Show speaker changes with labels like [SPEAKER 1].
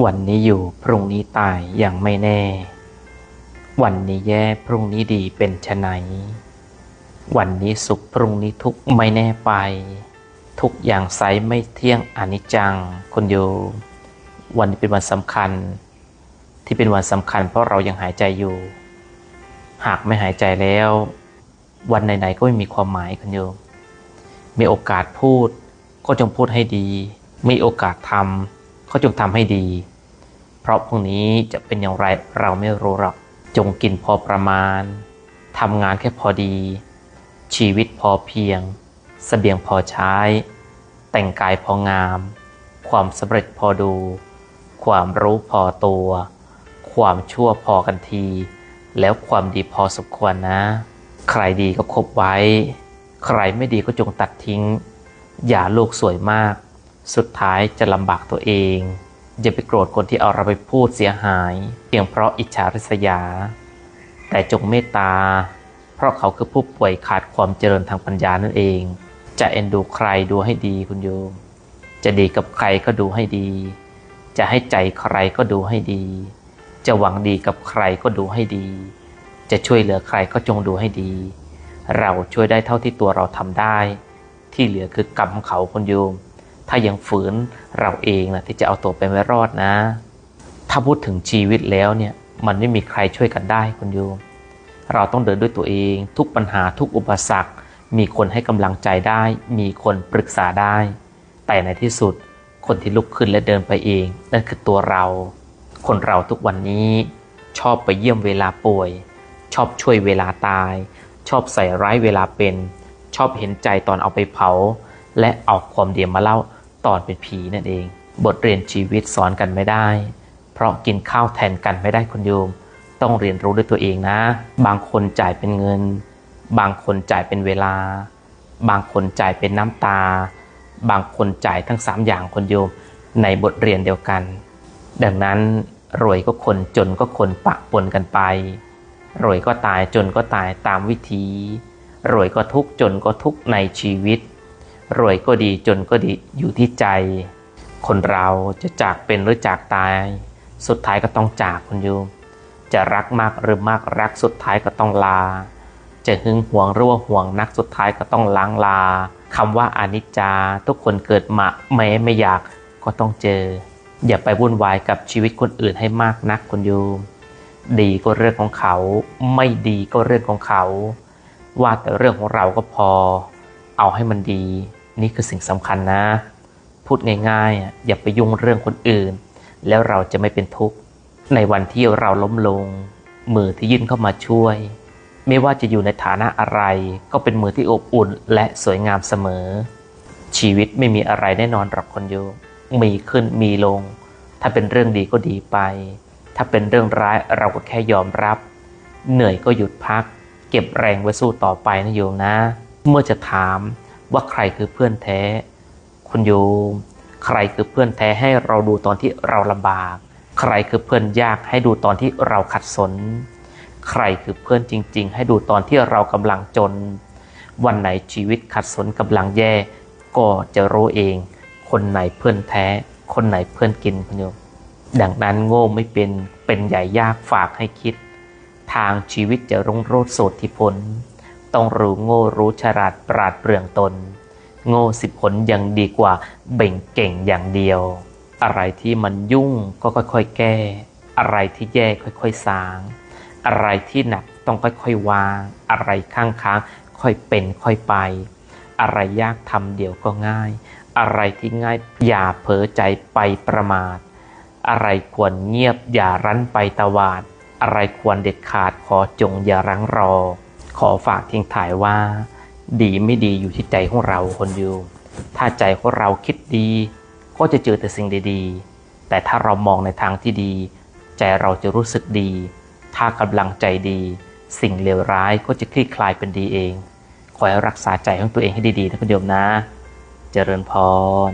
[SPEAKER 1] วันนี้อยู่พรุ่งนี้ตายอย่างไม่แน่ วันนี้แย่พรุ่งนี้ดีเป็นชไหนวันนี้สุขพรุ่งนี้ทุกข์ไม่แน่ไป ทุกอย่างใสไม่เที่ยงอนิจจังคุณโยวันนี้เป็นวันสำคัญ ที่เป็นวันสำคัญเพราะเรายังหายใจอยู่ หากไม่หายใจแล้ว วันไหนๆก็ไม่มีความหมายคุณโยมมีโอกาสพูดก็จงพูดให้ดี มีโอกาสทำ ก็จงทำให้ดี เพราะพรุ่งนี้จะเป็นอย่างไรเราไม่รู้หรอก จงกินพอประมาณทำงานแค่พอดี ชีวิตพอเพียงสเสบียงพอใช้ แต่งกายพองาม ความสำเร็จพอดู ความรู้พอตัว ความชั่วพอกันที แล้วความดีพอสมควรนะ ใครดีก็คบไว้ ใครไม่ดีก็จงตัดทิ้ง อย่าโลกสวยมาก สุดท้ายจะลำบากตัวเอง อย่าไปโกรธคนที่เอาเราไปพูดเสียหาย เพียงเพราะอิจฉาริษยา แต่จงเมตตา เพราะเขาคือผู้ป่วยขาดความเจริญทางปัญญานั่นเอง จะเอ็นดูใครดูให้ดีคุณโยม จะดีกับใครก็ดูให้ดี จะให้ใจใครก็ดูให้ดี จะหวังดีกับใครก็ดูให้ดี จะช่วยเหลือใครก็จงดูให้ดี เราช่วยได้เท่าที่ตัวเราทำได้ ที่เหลือคือกรรมเขาคุณโยม ถ้ายังฝืนเราเองนะที่จะเอาตัวไปไม่รอดนะ ถ้าพูดถึงชีวิตแล้วเนี่ยมันไม่มีใครช่วยกันได้คุณโยม เราต้องเดินด้วยตัวเอง ทุกปัญหาทุกอุปสรรค มีคนให้กำลังใจได้ มีคนปรึกษาได้ แต่ในที่สุดคนที่ลุกขึ้นและเดินไปเอง นั่นคือตัวเรา คนเราทุกวันนี้ ชอบไปเยี่ยมเวลาป่วย ชอบช่วยเวลาตาย ชอบใส่ร้ายเวลาเป็น ชอบเห็นใจตอนเอาไปเผา และเอาความเดียมมาเล่าตอนเป็นผีนั่นเอง บทเรียนชีวิตสอนกันไม่ได้ เพราะกินข้าวแทนกันไม่ได้คุณโยม ต้องเรียนรู้ด้วยตัวเองนะ บางคนจ่ายเป็นเงิน บางคนจ่ายเป็นเวลา บางคนจ่ายเป็นน้ำตา บางคนจ่ายทั้งสามอย่างคนโยม ในบทเรียนเดียวกัน ดังนั้นรวยก็คนจนก็คนปะปนกันไป รวยก็ตายจนก็ตายตามวิธี รวยก็ทุกข์จนก็ทุกข์ในชีวิต รวยก็ดีจนก็ดีอยู่ที่ใจ คนเราจะจากเป็นหรือจากตาย สุดท้ายก็ต้องจากคุณโยม จะรักมากหรือมากรักสุดท้ายก็ต้องลา จะหึงหวงหรือว่าห่วงนักสุดท้ายก็ต้องล้างลาคำว่าอนิจจา ทุกคนเกิดมาแม้ไม่อยากก็ต้องเจอ อย่าไปวุ่นวายกับชีวิตคนอื่นให้มากนักคุณโยม ดีก็เรื่องของเขา ไม่ดีก็เรื่องของเขา ว่าแต่เรื่องของเราก็พอเอาให้มันดี นี่คือสิ่งสำคัญนะ พูดง่ายๆอะอย่าไปยุ่งเรื่องคนอื่น แล้วเราจะไม่เป็นทุกข์ ในวันที่เราล้มลง มือที่ยื่นเข้ามาช่วย ไม่ว่าจะอยู่ในฐานะอะไร ก็เป็นมือที่อบอุ่นและสวยงามเสมอ ชีวิตไม่มีอะไรแน่นอนหรอกคนโยมมีขึ้นมีลง ถ้าเป็นเรื่องดีก็ดีไป ถ้าเป็นเรื่องร้ายเราก็แค่ยอมรับ เหนื่อยก็หยุดพัก เก็บแรงไว้สู้ต่อไปนะโยมนะ เมื่อจะถาม ว่าใครคือเพื่อนแท้ คุณโยม ใครคือเพื่อนแท้ให้เราดูตอนที่เราลำบาก ใครคือเพื่อนยากให้ดูตอนที่เราขัดสน ใครคือเพื่อนจริง ๆ ให้ดูตอนที่เรากำลังจน วันไหนชีวิตขัดสนกำลังแย่ ก็จะรู้เอง คนไหนเพื่อนแท้ คนไหนเพื่อนกินคุณโยม ดังนั้นโง่ไม่เป็นเป็นใหญ่ยากฝากให้คิด ทางชีวิตจะรุ่งโรจน์โสดที่ผล ต้องรู้โง่รู้ฉลาดปราดเปรื่องตน โง่สิบผลยังดีกว่าเบ่งเก่งอย่างเดียว อะไรที่มันยุ่งก็ค่อยๆแก้ อะไรที่แย่ค่อยๆสาง อะไรที่หนักต้องค่อยๆวาง อะไรข้างค้างค่อยเป็นค่อยไป อะไรยากทำเดี๋ยวก็ง่าย อะไรที่ง่ายอย่าเผลอใจไปประมาท อะไรควรเงียบอย่ารั้นไปตวาด อะไรควรเด็ดขาดขอจงอย่ารั้งรอ ขอฝากทิ้งถ่ายว่า ดีไม่ดีอยู่ที่ใจของเราคนอยู่ถ้าใจของเราคิดดี ก็จะเจอแต่สิ่งดีๆ แต่ถ้าเรามองในทางที่ดี ใจเราจะรู้สึกดี ถ้ากำลังใจดี สิ่งเลวร้ายก็จะคลี่คลายเป็นดีเอง ขอให้รักษาใจของตัวเองให้ดีๆนะคุณโยมนะ เจริญพร